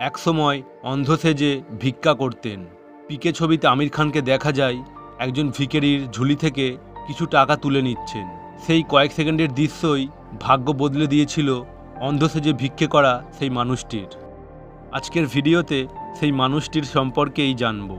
একসময় অন্ধ সেজে ভিক্ষা করতেন। পিকে ছবিতে আমির খানকে দেখা যায়, একজন ভিকেরির ঝুলি থেকে কিছু টাকা তুলে নিচ্ছেন। সেই কয়েক সেকেন্ডের দৃশ্যই ভাগ্য বদলে দিয়েছিল অন্ধ সেজে ভিক্ষে করা সেই মানুষটির। আজকের ভিডিওতে সেই মানুষটির সম্পর্কেই জানব।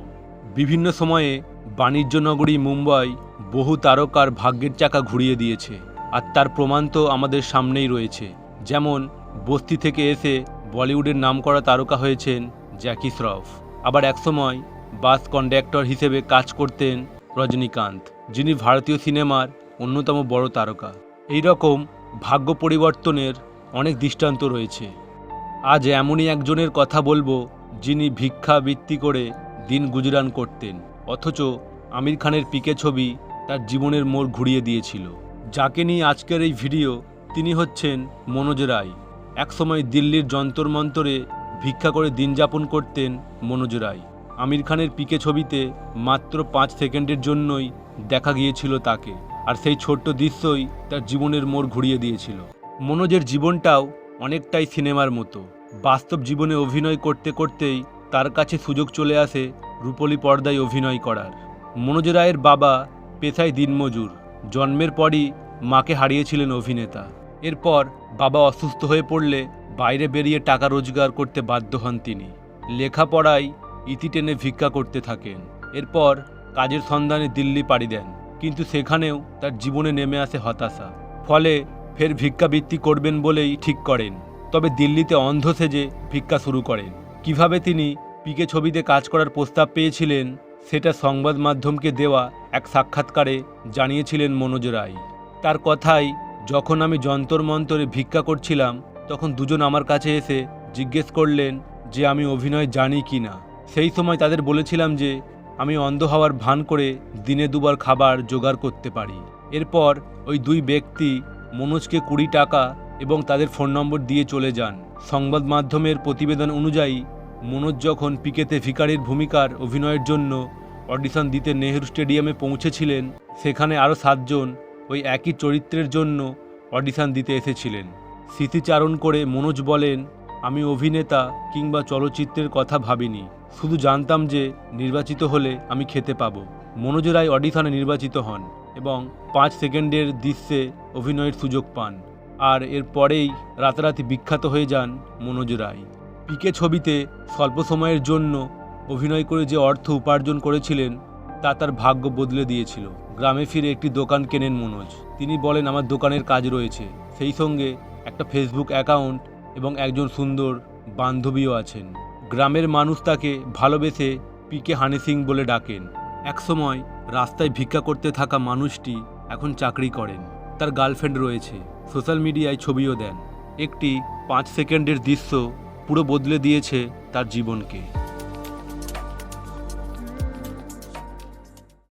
বিভিন্ন সময়ে বাণিজ্য নগরী মুম্বাই বহু তারকার ভাগ্যের চাকা ঘুরিয়ে দিয়েছে, আর তার প্রমাণ তো আমাদের সামনেই রয়েছে। যেমন বস্তি থেকে এসে বলিউডের নামকরা তারকা হয়েছেন জ্যাকি শ্রফ। আবার একসময় বাস কন্ডাক্টর হিসেবে কাজ করতেন রজনীকান্ত, যিনি ভারতীয় সিনেমার অন্যতম বড় তারকা। এই রকম ভাগ্য পরিবর্তনের অনেক দৃষ্টান্ত রয়েছে। আজ এমনই একজনের কথা বলব, যিনি ভিক্ষাবৃত্তি করে দিন গুজরান করতেন, অথচ আমির খানের পিকে ছবি তার জীবনের মোড় ঘুরিয়ে দিয়েছিল। যাকে নিয়ে আজকের এই ভিডিও, তিনি হচ্ছেন মনোজ রায়। একসময় দিল্লির যন্তর মন্তরে ভিক্ষা করে দিন যাপন করতেন মনোজ রায়। আমির খানের পিকে ছবিতে মাত্র পাঁচ সেকেন্ডের জন্যই দেখা গিয়েছিল তাকে, আর সেই ছোট্ট দৃশ্যই তার জীবনের মোড় ঘুরিয়ে দিয়েছিল। মনোজের জীবনটাও অনেকটাই সিনেমার মতো। বাস্তব জীবনে অভিনয় করতে করতেই তার কাছে সুযোগ চলে আসে রূপলী পর্দায় অভিনয় করার। মনোজ রায়ের বাবা পেশায় দিনমজুর। জন্মের পরই মাকে হারিয়েছিলেন অভিনেতা। এরপর বাবা অসুস্থ হয়ে পড়লে বাইরে বেরিয়ে টাকা রোজগার করতে বাধ্য হন তিনি। লেখাপড়ায় ইতি টেনে ভিক্ষা করতে থাকেন। এরপর কাজের সন্ধানে দিল্লি পাড়ি দেন। কিন্তু সেখানেও তার জীবনে নেমে আসে হতাশা। ফলে ফের ভিক্ষাবৃত্তি করবেন বলেই ঠিক করেন। তবে দিল্লিতে অন্ধ সেজে ভিক্ষা শুরু করেন। কীভাবে তিনি পিকে ছবিতে কাজ করার প্রস্তাব পেয়েছিলেন, সেটা সংবাদ মাধ্যমকে দেওয়া এক সাক্ষাৎকারে জানিয়েছিলেন মনোজ রায়। তার কথাই যখন আমি যন্তর মন্তরে ভিক্ষা করছিলাম, তখন দুজন আমার কাছে এসে জিজ্ঞেস করলেন যে আমি অভিনয় জানি কি না। সেই সময় তাদের বলেছিলাম যে আমি অন্ধ হওয়ার ভান করে দিনে দুবার খাবার জোগাড় করতে পারি। এরপর ওই দুই ব্যক্তি মনোজকে কুড়ি টাকা এবং তাদের ফোন নম্বর দিয়ে চলে যান। সংবাদ মাধ্যমের প্রতিবেদন অনুযায়ী, মনোজ যখন পিকেতে ভিকারির ভূমিকার অভিনয়ের জন্য অডিশন দিতে নেহেরু স্টেডিয়ামে পৌঁছেছিলেন, সেখানে আরও সাতজন ওই একই চরিত্রের জন্য অডিশান দিতে এসেছিলেন। স্মৃতিচারণ করে মনোজ বলেন, আমি অভিনেতা কিংবা চলচ্চিত্রের কথা ভাবিনি। শুধু জানতাম যে নির্বাচিত হলে আমি খেতে পাবো। মনোজ রায় অডিশনে নির্বাচিত হন এবং পাঁচ সেকেন্ডের দৃশ্যে অভিনয়ের সুযোগ পান। আর এরপরেই রাতারাতি বিখ্যাত হয়ে যান মনোজ রায়। পিকে ছবিতে স্বল্প সময়ের জন্য অভিনয় করে যে অর্থ উপার্জন করেছিলেন তা তার ভাগ্য বদলে দিয়েছিল। গ্রামে ফিরে একটি দোকান কেনেন মনোজ। তিনি বলেন, আমার দোকানের কাজ রয়েছে। সেই সঙ্গে একটা ফেসবুক অ্যাকাউন্ট এবং একজন সুন্দর বান্ধবীও আছেন। গ্রামের মানুষ তাকে ভালোবেসে পিকে হানি সিং বলে ডাকেন। একসময় রাস্তায় ভিক্ষা করতে থাকা মানুষটি এখন চাকরি করেন। তার গার্লফ্রেন্ড রয়েছে। সোশ্যাল মিডিয়ায় ছবিও দেন। একটি পাঁচ সেকেন্ডের দৃশ্য পুরো বদলে দিয়েছে তার জীবনকে।